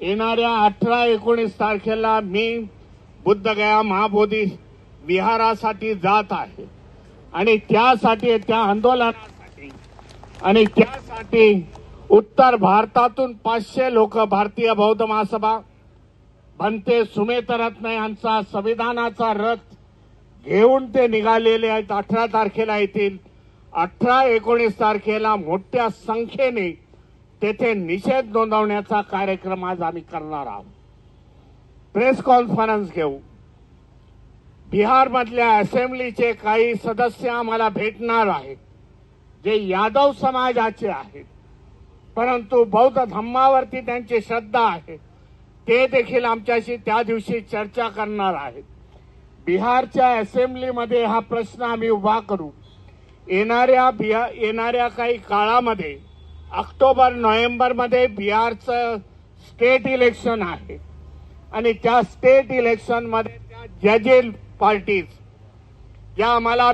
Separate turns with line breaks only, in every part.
येणाऱ्या अठरा एकोणीस तारखेला मी बुद्धगया महाबोधी विहारासाठी जात आहे. आणि त्यासाठी त्या आंदोलनासाठी आणि त्यासाठी उत्तर भारतातून पाचशे लोक भारतीय बौद्ध महासभा भंते सुमेतरत्न यांचा संविधानाचा रथ घेऊन ते निघालेले आहेत अठरा तारखेला येतील अठरा एकोणीस तारखेला मोठ्या संख्येने तेथे निषेध नोंदवण्याचा कार्यक्रम आज आम्ही करणार आहोत. प्रेस कॉन्फरन्स घेऊ. बिहारमधल्या असेंब्लीचे काही सदस्य आम्हाला भेटणार आहेत जे यादव समाजाचे आहेत. परंतु बौद्ध धम्मावरती त्यांची श्रद्धा आहे. ते देखील आमच्याशी त्या दिवशी चर्चा करणार आहेत. बिहारच्या असेंब्लीमध्ये हा प्रश्न आम्ही उभा करू. येणाऱ्या बिहा येणाऱ्या काही काळामध्ये ऑक्टोबर नोव्हेंबरमध्ये बिहारचं स्टेट इलेक्शन आहे. आणि त्या स्टेट इलेक्शनमध्ये त्या जजेल पार्टीज ज्या आम्हाला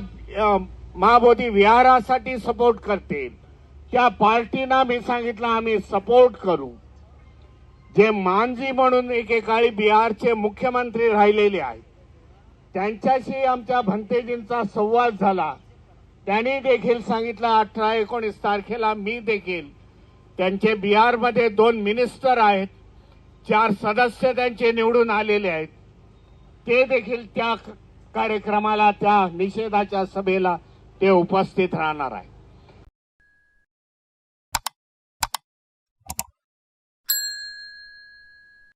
महाबोधी विहारासाठी सपोर्ट करतील त्या पार्टीना मी सांगितलं आम्ही सपोर्ट करू. जे मांझी म्हणून एकेकाळी बिहारचे मुख्यमंत्री राहिलेले आहेत त्यांच्याशी आमच्या भंतेजींचा संवाद झाला. त्यांनी देखील सांगितलं अठरा एकोणीस तारखेला मी देखील त्यांचे बिहारमध्ये दोन मिनिस्टर आहेत चार सदस्य त्यांचे निवडून आलेले आहेत. ते देखील त्या कार्यक्रमाला त्या निषेधाच्या सभेला ते उपस्थित राहणार आहे